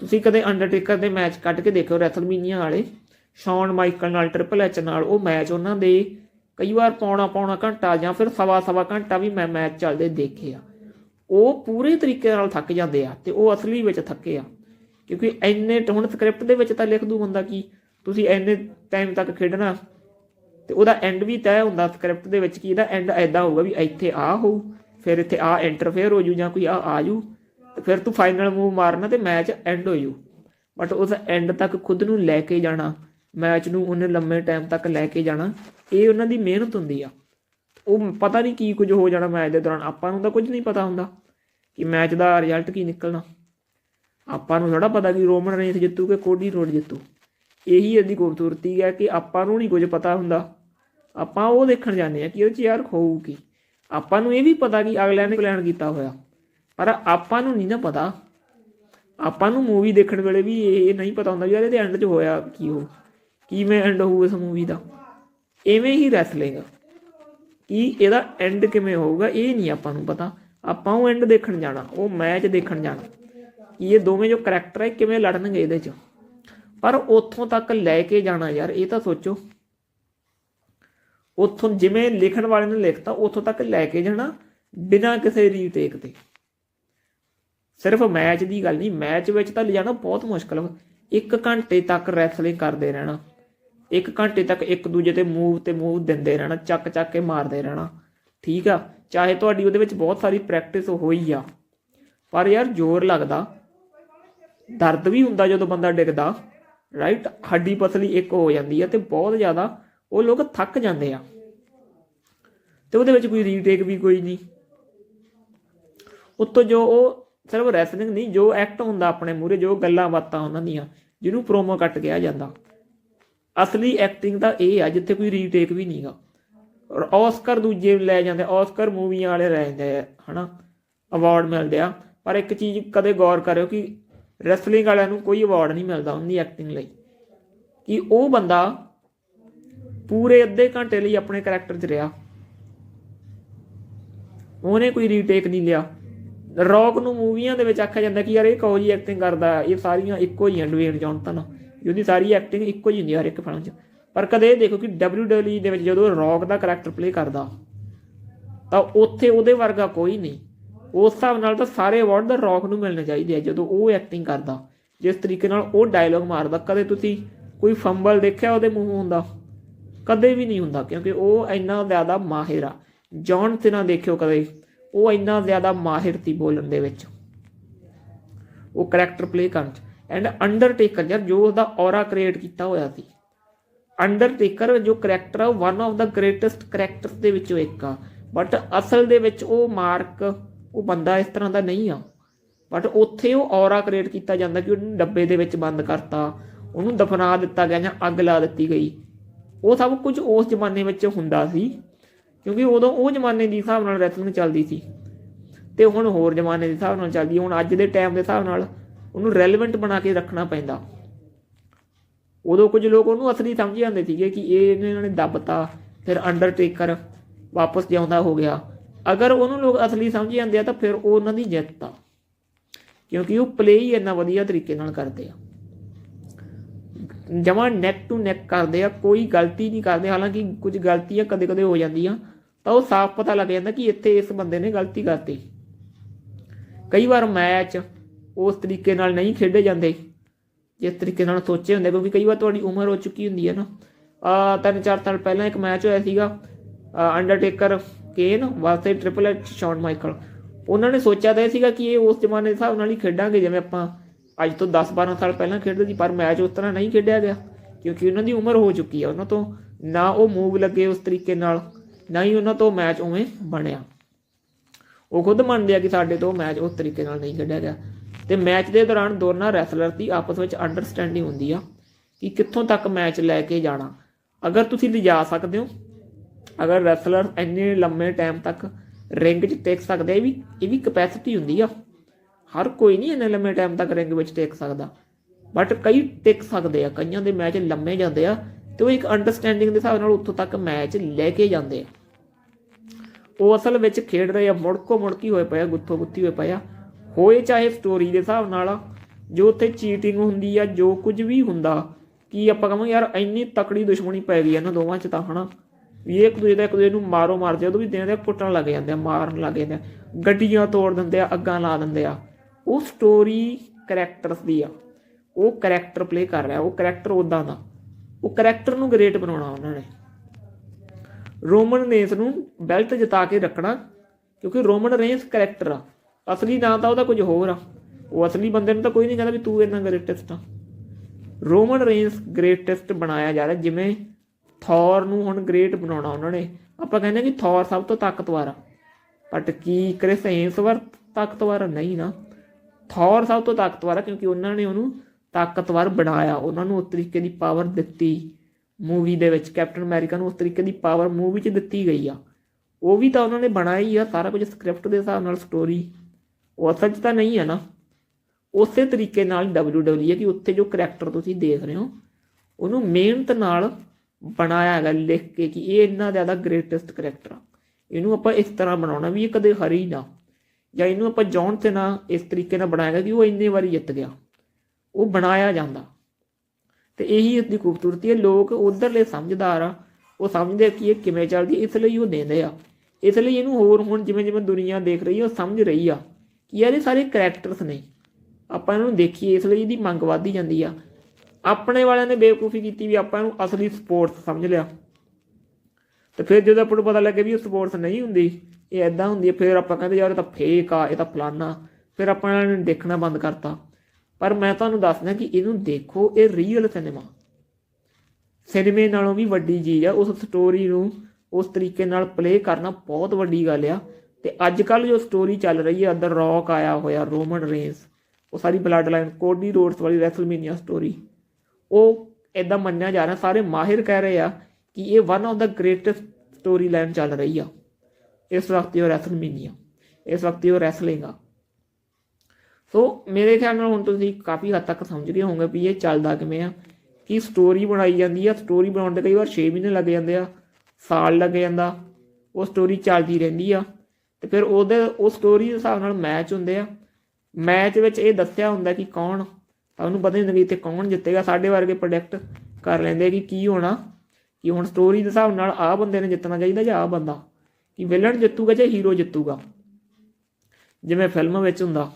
ਤੁਸੀਂ ਕਦੇ ਅੰਡਰਟੇਕਰ ਦੇ ਮੈਚ ਕੱਢ ਕੇ ਦੇਖਿਓ ਰੈਸਲਮੀਨੀਆ ਵਾਲੇ ਸ਼ੌਨ ਮਾਈਕਲ ਨਾਲ ਟ੍ਰਿਪਲ ਐਚ ਨਾਲ, ਉਹ ਮੈਚ ਉਹਨਾਂ ਦੇ ਕਈ ਵਾਰ ਪੌਣਾ ਪੌਣਾ ਘੰਟਾ ਜਾਂ ਫਿਰ ਸਵਾ ਸਵਾ ਘੰਟਾ ਵੀ ਮੈਂ ਮੈਚ ਚੱਲਦੇ ਦੇਖੇ ਆ। ਉਹ ਪੂਰੇ ਤਰੀਕੇ ਨਾਲ ਥੱਕ ਜਾਂਦੇ ਆ ਤੇ ਉਹ ਅਸਲੀ ਵਿੱਚ ਥੱਕੇ ਆ। ਕਿਉਂਕਿ ਐਨੇ ਹੁਣ ਸਕ੍ਰਿਪਟ ਦੇ ਵਿੱਚ ਤਾਂ ਲਿਖ ਦੂ ਹੁੰਦਾ ਕਿ, ਤੁਸੀਂ ਐਨੇ ਟਾਈਮ ਤੱਕ ਖੇਡਣਾ। ਤੇ ਉਹਦਾ ਐਂਡ ਵੀ ਤੈਅ ਹੁੰਦਾ ਸਕ੍ਰਿਪਟ ਦੇ ਵਿੱਚ ਕਿ, ਇਹਦਾ ਐਂਡ ਐਦਾਂ ਹੋਊਗਾ ਵੀ ਇੱਥੇ ਆ ਹੋਊ, ਫਿਰ ਇੱਥੇ ਆ ਇੰਟਰਫੇਅਰ ਹੋ ਜੂ ਜਾਂ ਕੋਈ ਆ ਆ ਜੂ। ਫਿਰ ਤੂੰ ਫਾਈਨਲ ਮੂਵ ਮਾਰਨਾ ਤੇ ਮੈਚ ਐਂਡ ਹੋ ਜੂ। ਬਟ ਉਸ ਐਂਡ ਤੱਕ ਖੁਦ ਨੂੰ ਲੈ ਕੇ ਜਾਣਾ। ਮੈਚ ਨੂੰ ਉਹਨੇ ਲੰਮੇ ਟਾਈਮ ਤੱਕ ਲੈ ਕੇ ਜਾਣਾ, ਇਹ ਉਹਨਾਂ ਦੀ ਮਿਹਨਤ ਹੁੰਦੀ ਆ। ਉਹ ਪਤਾ ਨਹੀਂ ਕੀ ਕੁਝ ਹੋ ਜਾਣਾ ਮੈਚ ਦੇ ਦੌਰਾਨ, ਆਪਾਂ ਨੂੰ ਤਾਂ ਕੁਝ ਨਹੀਂ ਪਤਾ ਹੁੰਦਾ ਕਿ ਮੈਚ ਦਾ ਰਿਜ਼ਲਟ ਕੀ ਨਿਕਲਣਾ। ਆਪਾਂ ਨੂੰ ਥੋੜਾ ਪਤਾ ਕਿ ਰੋਮਨ ਰੇਂਸ ਜਿੱਤੂ ਕਿ ਕੋਡੀ ਰੋਡ ਜਿੱਤੂ। ਇਹੀ ਇਹਦੀ ਖੂਬਸੂਰਤੀ ਹੈ ਕਿ ਆਪਾਂ ਨੂੰ ਨਹੀਂ ਕੁਝ ਪਤਾ ਹੁੰਦਾ। ਆਪਾਂ ਉਹ ਦੇਖਣ ਜਾਂਦੇ ਆ ਕਿ ਉਹ ਚ ਯਾਰ ਹੋਊ ਕੀ। ਆਪਾਂ ਨੂੰ ਇਹ ਵੀ ਪਤਾ ਕਿ ਅਗਲਿਆਂ ਨੇ ਪਲਾਨ ਕੀਤਾ ਹੋਇਆ। ਪਰ ਆਪਾਂ ਨੂੰ ਨਹੀਂ ਨਾ ਪਤਾ। ਆਪਾਂ ਨੂੰ ਮੂਵੀ ਦੇਖਣ ਵੇਲੇ ਵੀ ਇਹ ਨਹੀਂ ਪਤਾ ਹੁੰਦਾ ਵੀ ਯਾਰ ਇਹਦੇ ਐਂਡ 'ਚ ਹੋਇਆ ਕੀ ਹੋ ਕਿਵੇਂ ਐਂਡ ਹੋਊ ਇਸ ਮੂਵੀ ਦਾ? ਐਵੇਂ ਹੀ ਰੈਸਲਿੰਗ ਕਿ ਇਹਦਾ ਐਂਡ ਕਿਵੇਂ ਹੋਊਗਾ, ਇਹ ਨਹੀਂ ਆਪਾਂ ਨੂੰ ਪਤਾ। ਆਪਾਂ ਉਹ ਐਂਡ ਦੇਖਣ ਜਾਣਾ, ਉਹ ਮੈਚ ਦੇਖਣ ਜਾਣਾ। ਕਿ ਇਹ ਦੋਵੇਂ ਜੋ ਕਰੈਕਟਰ ਹੈ ਕਿਵੇਂ ਲੜਨਗੇ ਇਹਦੇ 'ਚ? ਪਰ ਉੱਥੋਂ ਤੱਕ ਲੈ ਕੇ ਜਾਣਾ ਯਾਰ, ਇਹ ਤਾਂ ਸੋਚੋ। ਉੱਥੋਂ ਜਿਵੇਂ ਲਿਖਣ ਵਾਲੇ ਨੇ ਲਿਖਤਾ, ਉੱਥੋਂ ਤੱਕ ਲੈ ਕੇ ਜਾਣਾ ਬਿਨਾਂ ਕਿਸੇ ਰੀਟੇਕ ਤੇ। ਸਿਰਫ ਮੈਚ ਦੀ ਗੱਲ ਨਹੀਂ ਮੈਚ ਵਿੱਚ ਤਾਂ ਲਿਜਾਣਾ ਬਹੁਤ ਮੁਸ਼ਕਲ ਵਾ। ਇੱਕ ਘੰਟੇ ਤੱਕ ਰੈਸਲਿੰਗ ਕਰਦੇ ਰਹਿਣਾ। ਇੱਕ ਘੰਟੇ ਤੱਕ ਇੱਕ ਦੂਜੇ ਤੇ ਮੂਵ ਤੇ ਮੂਵ ਦਿੰਦੇ ਰਹਿਣਾ, ਚੱਕ ਚੱਕ ਕੇ ਮਾਰਦੇ ਰਹਿਣਾ। ਠੀਕ ਆ? ਚਾਹੇ ਤੁਹਾਡੀ ਉਹਦੇ ਵਿੱਚ ਬਹੁਤ ਸਾਰੀ ਪ੍ਰੈਕਟਿਸ ਹੋਈ ਆ, ਪਰ ਯਾਰ ਜ਼ੋਰ ਲੱਗਦਾ। ਦਰਦ ਵੀ ਹੁੰਦਾ ਜਦੋਂ ਬੰਦਾ ਡਿੱਗਦਾ ਰਾਈਟ ਹੱਡੀ ਪਸਲੀ ਇੱਕ ਹੋ ਜਾਂਦੀ ਆ ਤੇ ਬਹੁਤ ਜ਼ਿਆਦਾ ਉਹ ਲੋਕ ਥੱਕ ਜਾਂਦੇ ਆ। ਤੇ ਉਹਦੇ ਵਿੱਚ ਕੋਈ ਰੀਟੇਕ ਵੀ ਕੋਈ ਨਹੀਂ। ਉੱਤੋਂ ਜੋ ਉਹ ਸਿਰਫ ਰੈਸਲਿੰਗ ਨਹੀਂ, ਜੋ ਐਕਟ ਹੁੰਦਾ ਆਪਣੇ ਮੂਰੇ ਜੋ ਗੱਲਾਂ ਬਾਤਾਂ ਉਹਨਾਂ ਦੀਆਂ, ਜਿਹਨੂੰ ਪ੍ਰੋਮੋ ਕੱਟ ਕਿਹਾ ਜਾਂਦਾ। ਅਸਲੀ ਐਕਟਿੰਗ ਦਾ ਇਹ ਆ, ਜਿੱਥੇ ਕੋਈ ਰੀਟੇਕ ਵੀ ਨਹੀਂਗਾ ਔਰ ਆਸਕਰ ਦੂਜੇ ਲੈ ਜਾਂਦੇ ਆਸਕਰ ਮੂਵੀਆਂ ਵਾਲੇ ਰਹਿ ਜਾਂਦੇ ਆ, ਹਨਾ? ਅਵਾਰਡ ਮਿਲਦੇ ਆ। ਪਰ ਇੱਕ ਚੀਜ਼ ਕਦੇ ਗੌਰ ਕਰਿਓ ਕਿ ਰੈਸਲਿੰਗ ਵਾਲਿਆਂ ਨੂੰ ਕੋਈ ਅਵਾਰਡ ਨਹੀਂ ਮਿਲਦਾ ਉਹਦੀ ਐਕਟਿੰਗ ਲਈ। ਕਿ ਉਹ ਬੰਦਾ ਪੂਰੇ ਅੱਧੇ ਘੰਟੇ ਲਈ ਆਪਣੇ ਕੈਰੈਕਟਰ 'ਚ ਰਿਹਾ। ਉਹਨੇ ਕੋਈ ਰੀਟੇਕ ਨਹੀਂ ਲਿਆ। ਰੌਕ ਨੂੰ ਮੂਵੀਆਂ ਦੇ ਵਿੱਚ ਆਖਿਆ ਜਾਂਦਾ ਕਿ ਯਾਰ ਇਹ ਕਹੋ ਜੀ ਐਕਟਿੰਗ ਕਰਦਾ, ਇਹ ਸਾਰੀਆਂ ਇੱਕੋ ਹੀ ਡਵੇਨ ਜੌਨਸਨ ਉਹਦੀ ਸਾਰੀ ਐਕਟਿੰਗ ਇੱਕੋ ਹੀ ਹੁੰਦੀ ਆ ਹਰ ਇੱਕ ਫਿਲਮ 'ਚ। ਪਰ ਕਦੇ ਇਹ ਦੇਖੋ ਕਿ WWE ਦੇ ਵਿੱਚ ਜਦੋਂ ਰੌਕ ਦਾ ਕੈਰੈਕਟਰ ਪਲੇ ਕਰਦਾ, ਤਾਂ ਉੱਥੇ ਉਹਦੇ ਵਰਗਾ ਕੋਈ ਨਹੀਂ। ਉਸ ਹਿਸਾਬ ਨਾਲ ਤਾਂ ਸਾਰੇ ਅਵਾਰਡ ਦਾ ਰੌਕ ਨੂੰ ਮਿਲਣੇ ਚਾਹੀਦੇ ਆ, ਜਦੋਂ ਉਹ ਐਕਟਿੰਗ ਕਰਦਾ। ਜਿਸ ਤਰੀਕੇ ਨਾਲ ਉਹ ਡਾਇਲੋਗ ਮਾਰਦਾ। ਕਦੇ ਤੁਸੀਂ ਕੋਈ ਫੰਬਲ ਦੇਖਿਆ ਉਹਦੇ ਮੂੰਹ ਹੁੰਦਾ? ਕਦੇ ਵੀ ਨਹੀਂ ਹੁੰਦਾ, ਕਿਉਂਕਿ ਉਹ ਇੰਨਾ ਜ਼ਿਆਦਾ ਮਾਹਿਰ ਆ। ਜੌਨ ਸਿਨਾ ਦੇਖਿਓ ਕਦੇ, ਉਹ ਇੰਨਾ ਜ਼ਿਆਦਾ ਮਾਹਿਰ ਸੀ ਬੋਲਣ ਦੇ ਵਿੱਚ। ਉਹ ਕੈਰੈਕਟਰ ਪਲੇ ਕਰਨ ਚ। ਐਂਡ ਅੰਡਰਟੇਕਰ ਯਾਰ, ਜੋ ਉਹਦਾ ਔਰਾ ਕ੍ਰੀਏਟ ਕੀਤਾ ਹੋਇਆ ਸੀ। ਅੰਡਰਟੇਕਰ ਜੋ ਕੈਰੈਕਟਰ ਆ one of the greatest characters ਦੇ ਵਿੱਚੋਂ ਇੱਕ ਆ। ਬਟ ਅਸਲ ਦੇ ਵਿੱਚ ਉਹ ਮਾਰਕ ਉਹ ਬੰਦਾ ਇਸ ਤਰ੍ਹਾਂ ਦਾ ਨਹੀਂ ਆ। ਬਟ ਉੱਥੇ ਉਹ ਔਰਾ ਕ੍ਰੀਏਟ ਕੀਤਾ ਜਾਂਦਾ ਕਿ ਉਹਨੂੰ ਡੱਬੇ ਦੇ ਵਿੱਚ ਬੰਦ ਕਰਤਾ, ਉਹਨੂੰ ਦਫਨਾ ਦਿੱਤਾ ਗਿਆ ਜਾਂ ਅੱਗ ਲਾ ਦਿੱਤੀ ਗਈ। ਉਹ ਸਭ ਕੁਝ ਉਸ ਜ਼ਮਾਨੇ ਵਿੱਚ ਹੁੰਦਾ ਸੀ, ਕਿਉਂਕਿ ਉਦੋਂ ਉਹ ਜ਼ਮਾਨੇ ਦੀ ਹਿਸਾਬ ਨਾਲ ਰੈਸਲਿੰਗ ਚੱਲਦੀ ਸੀ। ਤੇ ਹੁਣ ਹੋਰ ਜ਼ਮਾਨੇ ਦੇ ਹਿਸਾਬ ਨਾਲ ਚੱਲਦੀ ਹੁਣ ਅੱਜ ਦੇ ਟਾਈਮ ਦੇ ਹਿਸਾਬ ਨਾਲ ਉਹਨੂੰ ਰੈਲੇਵੈਂਟ ਬਣਾ ਕੇ ਰੱਖਣਾ ਪੈਂਦਾ। ਉਦੋਂ ਕੁਝ ਲੋਕ ਉਹਨੂੰ ਅਸਲੀ ਸਮਝ ਜਾਂਦੇ ਸੀਗੇ ਕਿ ਇਹ ਇਹਨਾਂ ਨੇ ਦੱਬਤਾ, ਫਿਰ ਅੰਡਰਟੇਕਰ ਵਾਪਸ ਜਿਉਂਦਾ ਹੋ ਗਿਆ। ਅਗਰ ਉਹਨੂੰ ਲੋਕ ਅਸਲੀ ਸਮਝ ਜਾਂਦੇ ਆ ਤਾਂ ਫਿਰ ਉਹ ਉਹਨਾਂ ਦੀ ਜਿੱਤ ਆ। ਕਿਉਂਕਿ ਉਹ ਪਲੇ ਹੀ ਇੰਨਾ ਵਧੀਆ ਤਰੀਕੇ ਨਾਲ ਕਰਦੇ ਆ। ਜਮਾ ਨੈਕ ਟੂ ਨੈਕ ਕਰਦੇ ਆ, ਕੋਈ ਗਲਤੀ ਨਹੀਂ ਕਰਦੇ। ਹਾਲਾਂਕਿ ਕੁਝ ਗਲਤੀਆਂ ਕਦੇ-ਕਦੇ ਹੋ ਜਾਂਦੀਆਂ, ਤਾਂ ਉਹ ਸਾਫ਼ ਪਤਾ ਲੱਗ ਜਾਂਦਾ ਕਿ ਇੱਥੇ ਇਸ ਬੰਦੇ ਨੇ ਗਲਤੀ ਕਰਤੀ। ਕਈ ਵਾਰ ਮੈਚ ਉਸ ਤਰੀਕੇ ਨਾਲ ਨਹੀਂ ਖੇਡੇ ਜਾਂਦੇ। ਜਿਸ ਤਰੀਕੇ ਨਾਲ ਸੋਚੇ ਹੁੰਦੇ, ਕਿਉਂਕਿ ਕਈ ਵਾਰ ਤੁਹਾਡੀ ਉਮਰ ਹੋ ਚੁੱਕੀ ਹੁੰਦੀ ਹੈ ਨਾ। ਆ ਤਿੰਨ ਚਾਰ ਸਾਲ ਪਹਿਲਾਂ ਇੱਕ ਮੈਚ ਹੋਇਆ ਸੀਗਾ ਅੰਡਰਟੇਕਰ ਕੇਨ ਵਾਸਤੇ ਟ੍ਰਿਪਲ ਐਚ ਸ਼ੌਨ ਮਾਈਕਲ ਉਹਨਾਂ ਨੇ ਸੋਚਿਆ ਤਾਂ ਇਹ ਸੀਗਾ ਕਿ ਇਹ ਉਸ ਜ਼ਮਾਨੇ ਦੇ ਹਿਸਾਬ ਨਾਲ ਹੀ ਖੇਡਾਂਗੇ, ਜਿਵੇਂ ਆਪਾਂ ਅੱਜ ਤੋਂ 10-12 ਸਾਲ ਪਹਿਲਾਂ ਖੇਡਦੇ ਸੀ, ਪਰ ਮੈਚ ਉਸ ਤਰ੍ਹਾਂ ਨਹੀਂ ਖੇਡਿਆ ਗਿਆ, ਕਿਉਂਕਿ ਉਹਨਾਂ ਦੀ ਉਮਰ ਹੋ ਚੁੱਕੀ ਹੈ। ਉਹਨਾਂ ਤੋਂ ਨਾ ਉਹ ਮੂਵ ਲੱਗੇ ਉਸ ਤਰੀਕੇ ਨਾਲ, ਨਾ ਹੀ ਉਹਨਾਂ ਤੋਂ ਮੈਚ ਉਵੇਂ ਬਣਿਆ। ਉਹ ਖੁਦ ਮੰਨਦੇ ਆ ਕਿ ਸਾਡੇ ਤੋਂ ਮੈਚ ਉਸ ਤਰੀਕੇ ਨਾਲ ਨਹੀਂ ਖੇਡਿਆ ਗਿਆ। ਤੇ ਮੈਚ ਦੇ ਦੌਰਾਨ ਦੋਨਾਂ ਰੈਸਲਰ ਦੀ ਆਪਸ ਵਿੱਚ ਅੰਡਰਸਟੈਂਡਿੰਗ ਹੁੰਦੀ ਆ ਕਿ ਕਿੱਥੋਂ ਤੱਕ ਮੈਚ ਲੈ ਕੇ ਜਾਣਾ। ਅਗਰ ਤੁਸੀਂ ਲਿਜਾ ਸਕਦੇ ਹੋ, ਅਗਰ ਰੈਸਲਰ ਇੰਨੇ ਲੰਮੇ ਟਾਈਮ ਤੱਕ ਰਿੰਗ 'ਚ ਟਿਕ ਸਕਦੇ ਇਹ ਵੀ ਇਹ ਵੀ ਕਪੈਸਿਟੀ ਹੁੰਦੀ ਆ। ਹਰ ਕੋਈ ਨਹੀਂ ਇੰਨੇ ਲੰਮੇ ਟਾਈਮ ਤੱਕ ਰਿੰਗ ਵਿੱਚ ਟਿਕ ਸਕਦਾ। ਬਟ ਕਈ ਟਿਕ ਸਕਦੇ ਆ, ਕਈਆਂ ਦੇ ਮੈਚ ਲੰਮੇ ਜਾਂਦੇ ਆ ਤੇ ਉਹ ਇੱਕ ਅੰਡਰਸਟੈਂਡਿੰਗ ਦੇ ਹਿਸਾਬ ਨਾਲ ਉੱਥੋਂ ਤੱਕ ਮੈਚ ਲੈ ਕੇ ਜਾਂਦੇ ਆ। ਉਹ ਅਸਲ ਵਿੱਚ ਖੇਡ ਰਹੇ ਆ, ਮੁੜਕੋ ਮੁੜਕੀ ਹੋਏ ਪਏ ਆ, ਗੁੱਥੋ ਗੁੱਥੀ ਹੋਏ ਪਏ ਆ। ਹੋਏ ਚਾਹੇ ਸਟੋਰੀ ਦੇ ਹਿਸਾਬ ਨਾਲ ਆ, ਜੋ ਉੱਥੇ ਚੀਟਿੰਗ ਹੁੰਦੀ ਆ ਜੋ ਕੁਝ ਵੀ ਹੁੰਦਾ ਕੀ ਆਪਾਂ ਕਹਾਂਗੇ ਯਾਰ ਇੰਨੀ ਤਕੜੀ ਦੁਸ਼ਮਣੀ ਪੈ ਗਈ ਇਹਨਾਂ ਦੋਵਾਂ 'ਚ ਤਾਂ ਹਨਾ? ਵੀ ਇੱਕ ਦੂਜੇ ਦਾ ਇੱਕ ਦੂਜੇ ਨੂੰ ਮਾਰੋ ਮਾਰ ਜਦੋਂ ਵੀ ਦੇਂਦੇ ਆ ਕੁੱਟਣ ਲੱਗ ਜਾਂਦੇ ਆ ਮਾਰਨ ਲੱਗ ਜਾਂਦੇ ਆ ਗੱਡੀਆਂ ਤੋੜ ਦਿੰਦੇ ਆ ਅੱਗਾਂ ਲਾ ਦਿੰਦੇ ਆ। ਉਹ ਸਟੋਰੀ ਕੈਰੈਕਟਰਸ ਦੀ ਆ। ਉਹ ਕੈਰੈਕਟਰ ਪਲੇ ਕਰ ਰਿਹਾ ਉਹ ਕੈਰੈਕਟਰ ਉਦਾਂ ਦਾ। ਉਹ ਕੈਰੈਕਟਰ ਨੂੰ ਗ੍ਰੇਟ ਬਣਾਉਣਾ ਉਹਨਾਂ ਨੇ। ਰੋਮਨ ਰੇਂਸ ਨੂੰ ਬੈਲਟ ਜਿਤਾ ਕੇ ਰੱਖਣਾ ਕਿਉਂਕਿ ਰੋਮਨ ਰੇਂਸ ਕੈਰੈਕਟਰ ਆ। ਅਸਲੀ ਨਾਂ ਤਾਂ ਉਹਦਾ ਕੁਝ ਹੋਰ ਆ। ਉਹ ਅਸਲੀ ਬੰਦੇ ਨੂੰ ਤਾਂ ਕੋਈ ਨਹੀਂ ਕਹਿੰਦਾ ਵੀ ਤੂੰ ਇੰਨਾ ਗ੍ਰੇਟੈਸਟ ਆ। ਰੋਮਨ ਰੇਂਸ ਗ੍ਰੇਟੈਸਟ ਬਣਾਇਆ ਜਾ ਰਿਹਾ, ਜਿਵੇਂ ਥੌਰ ਨੂੰ ਹੁਣ ਗ੍ਰੇਟ ਬਣਾਉਣਾ ਉਹਨਾਂ ਨੇ। ਆਪਾਂ ਕਹਿੰਦੇ ਕਿ ਥੌਰ ਸਭ ਤੋਂ ਤਾਕਤਵਰ ਆ। ਬਟ ਕੀ ਕ੍ਰਿਸ ਹੈਮਸਵਰਥ ਤਾਕਤਵਰ ਨਹੀਂ ਨਾ। ਥੌਰ ਸਭ ਤੋਂ ਤਾਕਤਵਰ ਆ ਕਿਉਂਕਿ ਉਹਨਾਂ ਨੇ ਉਹਨੂੰ ਤਾਕਤਵਰ ਬਣਾਇਆ। ਉਹਨਾਂ ਨੂੰ ਉਸ ਤਰੀਕੇ ਦੀ ਪਾਵਰ ਦਿੱਤੀ। ਮੂਵੀ ਦੇ ਵਿੱਚ ਕੈਪਟਨ ਅਮਰੀਕਾ ਨੂੰ ਉਸ ਤਰੀਕੇ ਦੀ ਪਾਵਰ ਮੂਵੀ 'ਚ ਦਿੱਤੀ ਗਈ ਆ। ਉਹ ਵੀ ਤਾਂ ਉਹਨਾਂ ਨੇ ਬਣਾਈ ਆ, ਸਾਰਾ ਕੁਝ ਸਕ੍ਰਿਪਟ ਦੇ ਹਿਸਾਬ ਨਾਲ ਸਟੋਰੀ ਉਹ ਅਸਲ 'ਚ ਤਾਂ ਨਹੀਂ ਹੈ ਨਾ। ਉਸੇ ਤਰੀਕੇ ਨਾਲ WWE ਹੈ ਕਿ ਉੱਥੇ ਜੋ ਕਰੈਕਟਰ ਤੁਸੀਂ ਦੇਖ ਰਹੇ ਹੋ, ਉਹਨੂੰ ਮਿਹਨਤ ਨਾਲ ਬਣਾਇਆ ਹੈਗਾ ਲਿਖ ਕੇ ਕਿ ਇਹ ਇੰਨਾ ਜ਼ਿਆਦਾ ਗ੍ਰੇਟੈਸਟ ਕਰੈਕਟਰ ਆ। ਇਹਨੂੰ ਆਪਾਂ ਇਸ ਤਰ੍ਹਾਂ ਬਣਾਉਣਾ ਵੀ ਇਹ ਕਦੇ ਹਰੀ ਨਾ, ਜਾਂ ਇਹਨੂੰ ਆਪਾਂ ਜੌਨ ਤੇ ਨਾ ਇਸ ਤਰੀਕੇ ਨਾਲ ਬਣਾਏਗਾ ਕਿ ਉਹ ਇੰਨੇ ਵਾਰੀ ਜਿੱਤ ਗਿਆ। ਉਹ ਬਣਾਇਆ ਜਾਂਦਾ। ਤੇ ਇਹੀ ਇਸ ਦੀ ਖੂਬਸੂਰਤੀ ਹੈ, ਲੋਕ ਉਧਰਲੇ ਸਮਝਦਾਰ ਆ, ਉਹ ਸਮਝਦੇ ਆ ਕਿ ਇਹ ਕਿਵੇਂ ਚੱਲਦੀ ਇਸ ਲਈ ਉਹ ਦਿੰਦੇ ਆ। ਇਸ ਲਈ ਇਹਨੂੰ ਹੋਰ ਹੁਣ ਜਿਵੇਂ ਜਿਵੇਂ ਦੁਨੀਆ ਦੇਖ ਰਹੀ ਆ ਉਹ ਸਮਝ ਰਹੀ ਆ। ਕਿ ਯਾਰ ਇਹ ਸਾਰੇ ਕਰੈਕਟਰਸ ਨੇ। ਆਪਾਂ ਇਹਨੂੰ ਦੇਖੀਏ, ਇਸ ਲਈ ਇਹਦੀ ਮੰਗ ਵਧਦੀ ਜਾਂਦੀ ਆ। ਆਪਣੇ ਵਾਲਿਆਂ ਨੇ ਬੇਵਕੂਫੀ ਕੀਤੀ ਵੀ ਆਪਾਂ ਇਹਨੂੰ ਅਸਲੀ ਸਪੋਰਟਸ ਸਮਝ ਲਿਆ। ਤੇ ਫਿਰ ਜਦੋਂ ਆਪਾਂ ਨੂੰ ਪਤਾ ਲੱਗਿਆ ਵੀ ਇਹ ਸਪੋਰਟਸ ਨਹੀਂ ਹੁੰਦੀ, ਇਹ ਐਦਾਂ ਹੁੰਦੀ ਹੈ ਫਿਰ ਆਪਾਂ ਕਹਿੰਦੇ ਯਾਰ ਇਹ ਤਾਂ ਫੇਕ ਆ, ਇਹ ਤਾਂ ਫਲਾਨਾ। ਫਿਰ ਆਪਾਂ ਇਹਨਾਂ ਨੇ ਦੇਖਣਾ ਬੰਦ ਕਰਤਾ। ਪਰ ਮੈਂ ਤੁਹਾਨੂੰ ਦੱਸਦਾ ਕਿ ਇਹਨੂੰ ਦੇਖੋ, ਇਹ ਰੀਅਲ ਸਿਨੇਮਾ ਸਿਨੇਮੇ ਨਾਲੋਂ ਵੀ ਵੱਡੀ ਚੀਜ਼ ਆ, ਉਸ ਸਟੋਰੀ ਨੂੰ ਉਸ ਤਰੀਕੇ ਨਾਲ ਪਲੇ ਕਰਨਾ ਬਹੁਤ ਵੱਡੀ ਗੱਲ ਆ। ਤੇ ਅੱਜ ਕੱਲ ਜੋ ਸਟੋਰੀ ਚੱਲ ਰਹੀ ਹੈ, ਅੰਦਰ ਰੌਕ ਆਇਆ ਹੋਇਆ ਰੋਮਨ ਰੇਂਸ ਉਹ ਸਾਰੀ ਬਲੱਡ ਲਾਈਨ ਕੋਡੀ ਰੋਡਸ ਵਾਲੀ ਰੈਸਲਮੇਨੀਆ ਸਟੋਰੀ ਉਹ ਇਦਾਂ ਮੰਨਿਆ ਜਾ ਰਿਹਾ, ਸਾਰੇ ਮਾਹਿਰ ਕਹਿ ਰਹੇ ਆ ਕਿ ਇਹ one of the greatest storyline ਚੱਲ ਰਹੀ ਆ। ਇਸ ਵਕਤ ਇਹ ਰੈਸਲਮੇਨੀਆ ਇਸ ਵਕਤ ਇਹ ਰੈਸਲਿੰਗ ਆ। ਸੋ ਮੇਰੇ ਖਿਆਲ ਨਾਲ ਹੁਣ ਤੁਸੀਂ ਕਾਫੀ ਹੱਦ ਤੱਕ ਸਮਝ ਗਏ ਹੋਵੋਗੇ ਵੀ ਇਹ ਚੱਲਦਾ ਕਿਵੇਂ ਆ, ਕਿ ਸਟੋਰੀ ਬਣਾਈ ਜਾਂਦੀ ਆ ਸਟੋਰੀ ਬਣਾਉਣ ਦੇ ਕਈ ਵਾਰ 6 ਮਹੀਨੇ ਲੱਗ ਜਾਂਦੇ ਆ, ਸਾਲ ਲੱਗ ਜਾਂਦਾ, ਉਹ ਸਟੋਰੀ ਚੱਲਦੀ ਰਹਿੰਦੀ ਆ। ਤੇ ਫਿਰ ਉਹਦੇ, ਉਹ ਸਟੋਰੀ ਦੇ ਹਿਸਾਬ ਨਾਲ ਮੈਚ ਹੁੰਦੇ ਆ। ਮੈਚ ਵਿੱਚ ਇਹ ਦੱਸਿਆ ਹੁੰਦਾ ਕਿ ਕੌਣ, ਤਾਂ ਪਤਾ ਨਹੀਂ ਹੁੰਦਾ ਕਿ ਇੱਥੇ ਕੌਣ ਜਿੱਤੇਗਾ। ਸਾਡੇ ਵਰਗੇ ਪ੍ਰੋਡਕਟ ਕਰ ਲੈਂਦੇ ਕਿ ਕੀ ਹੋਣਾ, ਕਿ ਹੁਣ ਸਟੋਰੀ ਦੇ ਹਿਸਾਬ ਨਾਲ ਆਹ ਬੰਦੇ ਨੇ ਜਿੱਤਣਾ ਚਾਹੀਦਾ ਜਾਂ ਆਹ ਬੰਦਾ। ਕਿ ਵਿਲਨ ਜਿੱਤੂਗਾ ਜਾਂ ਹੀਰੋ ਜਿੱਤੂਗਾ। ਜਿਵੇਂ ਫਿਲਮ ਵਿੱਚ ਹੁੰਦਾ।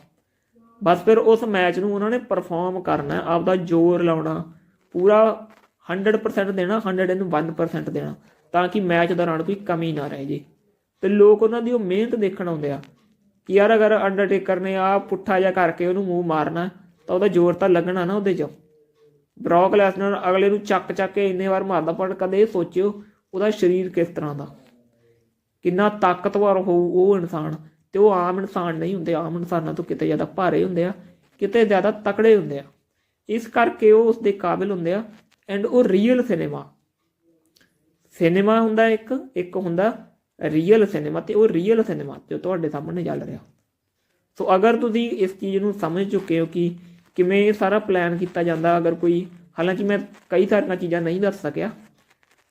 ਬਸ ਫਿਰ ਉਸ ਮੈਚ ਨੂੰ ਉਹਨਾਂ ਨੇ ਪਰਫਾਰਮ ਕਰਨਾ, ਆਪਦਾ ਜ਼ੋਰ ਲਾਉਣਾ, ਪੂਰਾ 100% ਦੇਣਾ 101% ਦੇਣਾ, ਤਾਂ ਕਿ ਮੈਚ ਦੌਰਾਨ ਕੋਈ ਕਮੀ ਨਾ ਰਹਿ ਜੇ। ਤੇ ਲੋਕ ਉਹਨਾਂ ਦੀ ਉਹ ਮਿਹਨਤ ਦੇਖਣ ਆਉਂਦੇ ਆ ਕਿ ਯਾਰ ਅਗਰ ਅੰਡਰਟੇਕਰ ਨੇ ਆ ਪੁੱਠਾ ਜਿਹਾ ਕਰਕੇ ਉਹਨੂੰ ਮੂੰਹ ਮਾਰਨਾ, ਤਾਂ ਉਹਦਾ ਜ਼ੋਰ ਤਾਂ ਲੱਗਣਾ ਨਾ ਉਹਦੇ 'ਚ। ਬ੍ਰੌਕ ਲੈਸਨਰ ਅਗਲੇ ਨੂੰ ਚੱਕ ਚੱਕ ਕੇ ਇੰਨੇ ਵਾਰ ਮਾਰਦਾ, ਪਰ ਕਦੇ ਇਹ ਸੋਚਿਓ ਉਹਦਾ ਸਰੀਰ ਕਿਸ ਤਰ੍ਹਾਂ ਦਾ। ਕਿੰਨਾ ਤਾਕਤਵਰ ਹੋਊ ਉਹ ਇਨਸਾਨ, ਤੇ ਉਹ ਆਮ ਇਨਸਾਨ ਨਹੀਂ ਹੁੰਦੇ, ਆਮ ਇਨਸਾਨਾਂ ਤੋਂ ਕਿਤੇ ਜ਼ਿਆਦਾ ਭਾਰੇ ਹੁੰਦੇ ਆ, ਕਿਤੇ ਜ਼ਿਆਦਾ ਤਕੜੇ ਹੁੰਦੇ ਆ। ਇਸ ਕਰਕੇ ਉਹ ਉਸ ਦੇ ਕਾਬਿਲ ਹੁੰਦੇ ਆ ਐਂਡ ਉਹ ਰੀਅਲ ਸਿਨੇਮਾ ਸਿਨੇਮਾ ਹੁੰਦਾ ਇੱਕ ਇੱਕ ਹੁੰਦਾ ਰੀਅਲ ਸਿਨੇਮਾ ਤੇ ਉਹ ਰੀਅਲ ਸਿਨੇਮਾ ਜੋ ਤੁਹਾਡੇ ਸਾਹਮਣੇ ਚੱਲ ਰਿਹਾ। ਸੋ ਅਗਰ ਤੁਸੀਂ ਇਸ ਚੀਜ਼ ਨੂੰ ਸਮਝ ਚੁੱਕੇ ਹੋ ਕਿ ਕਿਵੇਂ ਇਹ ਸਾਰਾ ਪਲਾਨ ਕੀਤਾ ਜਾਂਦਾ, ਅਗਰ ਕੋਈ, ਹਾਲਾਂਕਿ ਮੈਂ ਕਈ ਸਾਰੀਆਂ ਚੀਜ਼ਾਂ ਨਹੀਂ ਦੱਸ ਸਕਿਆ,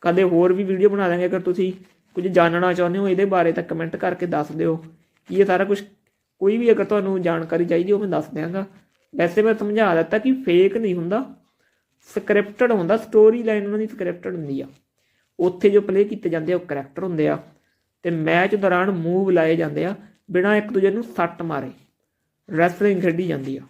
ਕਦੇ ਹੋਰ ਵੀ ਵੀਡੀਓ ਬਣਾ ਦਾਂਗੇ ਅਗਰ ਤੁਸੀਂ ਕੁਝ ਜਾਣਨਾ ਚਾਹੁੰਦੇ ਹੋ, ਇਹਦੇ ਬਾਰੇ ਤਾਂ ਕਮੈਂਟ ਕਰਕੇ ਦੱਸ ਦਿਓ ਕਿ ਇਹ ਸਾਰਾ ਕੁਝ, ਕੋਈ ਵੀ ਅਗਰ ਤੁਹਾਨੂੰ ਜਾਣਕਾਰੀ ਚਾਹੀਦੀ, ਉਹ ਮੈਂ ਦੱਸ ਦਿਆਂਗਾ। ਵੈਸੇ ਮੈਂ ਸਮਝਾ ਦਿੱਤਾ ਕਿ ਫੇਕ ਨਹੀਂ ਹੁੰਦਾ ਸਕ੍ਰਿਪਟਡ ਹੁੰਦਾ ਸਟੋਰੀ ਲਾਈਨ ਉਹਨਾਂ ਦੀ ਸਕ੍ਰਿਪਟਡ ਹੁੰਦੀ ਆ। ਉੱਥੇ ਜੋ ਪਲੇ ਕੀਤੇ ਜਾਂਦੇ ਆ, ਉਹ ਕਰੈਕਟਰ ਹੁੰਦੇ ਆ। ਤੇ ਮੈਚ ਦੌਰਾਨ ਮੂਵ ਲਾਏ ਜਾਂਦੇ ਆ, ਬਿਨਾਂ ਇੱਕ ਦੂਜੇ ਨੂੰ ਸੱਟ ਮਾਰੇ। ਰੈਸਲਿੰਗ ਖੇਡੀ ਜਾਂਦੀ ਆ।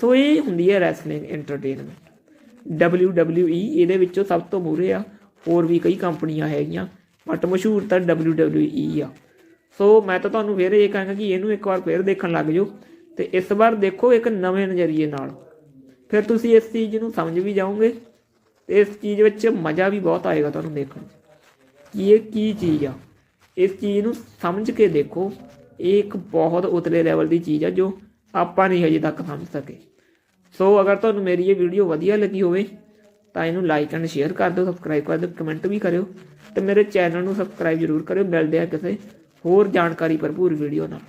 ਸੋ ਇਹ ਹੁੰਦੀ ਹੈ ਰੈਸਲਿੰਗ ਐਂਟਰਟੇਨਮੈਂਟ WWE ਇਹਦੇ ਵਿੱਚੋਂ ਸਭ ਤੋਂ ਮੂਹਰੇ ਆ, ਹੋਰ ਵੀ ਕਈ ਕੰਪਨੀਆਂ ਹੈਗੀਆਂ, ਬਟ ਮਸ਼ਹੂਰ ਤਾਂ WWE ਆ। ਸੋ ਮੈਂ ਤਾਂ ਤੁਹਾਨੂੰ ਫਿਰ ਇਹ ਕਹਾਂਗਾ ਕਿ ਇਹਨੂੰ ਇੱਕ ਵਾਰ ਫਿਰ ਦੇਖਣ ਲੱਗ ਜਾਓ ਤੇ ਇਸ ਵਾਰ ਦੇਖੋ ਇੱਕ ਨਵੇਂ ਨਜ਼ਰੀਏ ਨਾਲ। ਫਿਰ ਤੁਸੀਂ ਇਸ ਚੀਜ਼ ਨੂੰ ਸਮਝ ਵੀ ਜਾਓਗੇ ਤੇ ਇਸ ਚੀਜ਼ ਵਿੱਚ ਮਜ਼ਾ ਵੀ ਬਹੁਤ ਆਏਗਾ ਤੁਹਾਨੂੰ ਦੇਖਣ 'ਚ। ਕਿ ਇਹ ਕੀ ਚੀਜ਼ ਆ? ਇਸ ਚੀਜ਼ ਨੂੰ ਸਮਝ ਕੇ ਦੇਖੋ, ਇਹ ਇੱਕ ਬਹੁਤ ਉਤਲੇ ਲੈਵਲ ਦੀ ਚੀਜ਼ ਆ ਜੋ ਆਪਾਂ ਨਹੀਂ ਹਜੇ ਤੱਕ ਸਮਝ ਸਕੇ। ਸੋ ਅਗਰ ਤੁਹਾਨੂੰ ਮੇਰੀ ਇਹ ਵੀਡੀਓ ਵਧੀਆ ਲੱਗੀ ਹੋਵੇ, ਤਾਂ ਇਹਨੂੰ ਲਾਈਕ ਐਂਡ ਸ਼ੇਅਰ ਕਰ ਦਿਓ ਸਬਸਕ੍ਰਾਈਬ ਕਰ ਦਿਓ ਕਮੈਂਟ ਵੀ ਕਰਿਓ, ਤੇ ਮੇਰੇ ਚੈਨਲ ਨੂੰ ਸਬਸਕ੍ਰਾਈਬ ਜ਼ਰੂਰ ਕਰਿਓ, ਮਿਲਦੇ ਆ ਕਿਸੇ ਹੋਰ ਜਾਣਕਾਰੀ ਭਰਪੂਰ ਵੀਡੀਓ ਨਾਲ।